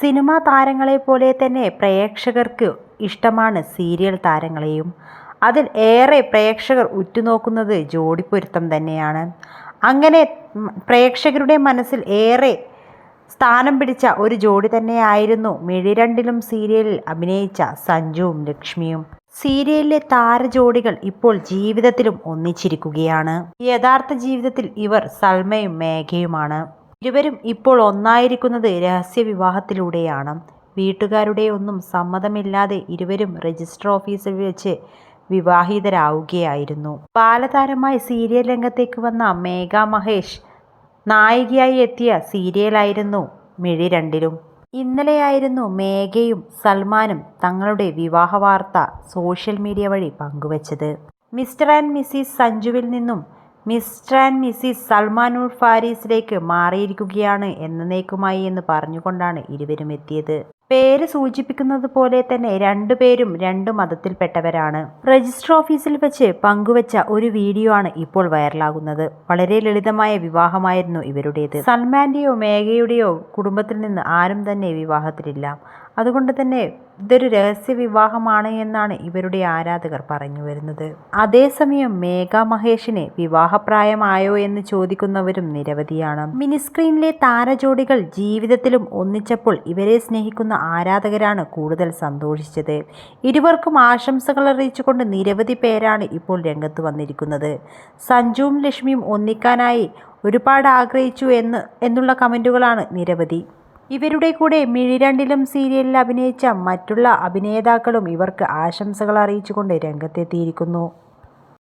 Cinema താരങ്ങളെ പോലെ തന്നെ പ്രേക്ഷകർക്ക് ഇഷ്ടമാണ് സീരിയൽ താരങ്ങളെയും. അതിൽ ഏറെ പ്രേക്ഷകർ ഉറ്റുനോക്കുന്നത് ജോഡിപ്പൊരുത്തം തന്നെയാണ്. അങ്ങനെ പ്രേക്ഷകരുടെ മനസ്സിൽ ഏറെ സ്ഥാനം പിടിച്ച ഒരു ജോഡി തന്നെയായിരുന്നു മിഴിരണ്ടിലും സീരിയലിൽ അഭിനയിച്ച സഞ്ജുവും ലക്ഷ്മിയും. സീരിയലിലെ താരജോഡികൾ ഇപ്പോൾ ജീവിതത്തിലും ഒന്നിച്ചിരിക്കുകയാണ്. യഥാർത്ഥ ജീവിതത്തിൽ ഇവർ സൽമയും മേഘയുമാണ്. ഇരുവരും ഇപ്പോൾ ഒന്നായിരിക്കുന്നത് രഹസ്യ വിവാഹത്തിലൂടെയാണ് വീട്ടുകാരുടെ ഒന്നും സമ്മതമില്ലാതെ ഇരുവരും രജിസ്റ്റർ ഓഫീസിൽ വെച്ച് വിവാഹിതരാവുകയായിരുന്നു. ബാലതാരമായി സീരിയൽ രംഗത്തേക്ക് വന്ന മേഘ മഹേഷ് നായികയായി എത്തിയ സീരിയലായിരുന്നു മിഴി രണ്ടിലും. ഇന്നലെയായിരുന്നു മേഘയും സൽമാനും തങ്ങളുടെ വിവാഹ വാർത്ത സോഷ്യൽ മീഡിയ വഴി പങ്കുവച്ചത്. മിസ്റ്റർ ആൻഡ് മിസ്സിസ് സഞ്ജുവിൽ നിന്നും മിസ്റ്റർ ആൻഡ് മിസ്സിസ് സൽമാനുൾ ഫാരീസിലേക്ക് മാറിയിരിക്കുകയാണ് എന്നേക്കുമായി എന്ന് പറഞ്ഞുകൊണ്ടാണ് ഇരുവരും എത്തിയത്. പേര് സൂചിപ്പിക്കുന്നത് പോലെ തന്നെ രണ്ടുപേരും രണ്ട് മതത്തിൽപ്പെട്ടവരാണ്. രജിസ്റ്റർ ഓഫീസിൽ വെച്ച് പങ്കുവച്ച ഒരു വീഡിയോ ആണ് ഇപ്പോൾ വൈറലാകുന്നത്. വളരെ ലളിതമായ വിവാഹമായിരുന്നു ഇവരുടേത്. സൽമാന്റെയോ മേഘയുടെയോ കുടുംബത്തിൽ നിന്ന് ആരും തന്നെ വിവാഹത്തിലില്ല. അതുകൊണ്ട് തന്നെ ഇതൊരു രഹസ്യ വിവാഹമാണ് എന്നാണ് ഇവരുടെ ആരാധകർ പറഞ്ഞു വരുന്നത്. അതേസമയം മേഘ മഹേഷിന് വിവാഹപ്രായമായോ എന്ന് ചോദിക്കുന്നവരും നിരവധിയാണ്. മിനിസ്ക്രീനിലെ താരജോഡികൾ ജീവിതത്തിലും ഒന്നിച്ചപ്പോൾ ഇവരെ സ്നേഹിക്കുന്ന ആരാധകരാണ് കൂടുതൽ സന്തോഷിച്ചത്. ഇരുവർക്കും ആശംസകൾ അറിയിച്ചുകൊണ്ട് നിരവധി പേരാണ് ഇപ്പോൾ രംഗത്ത് വന്നിരിക്കുന്നത്. സഞ്ജുവും ലക്ഷ്മിയും ഒന്നിക്കാനായി ഒരുപാട് ആഗ്രഹിച്ചു എന്ന് എന്നുള്ള കമന്റുകളാണ് നിരവധി. ഇവരുടെ കൂടെ മിഴിരണ്ടിലും സീരിയലിൽ അഭിനയിച്ച മറ്റുള്ള അഭിനേതാക്കളും ഇവർക്ക് ആശംസകൾ അറിയിച്ചുകൊണ്ട് രംഗത്തെത്തിയിരിക്കുന്നു.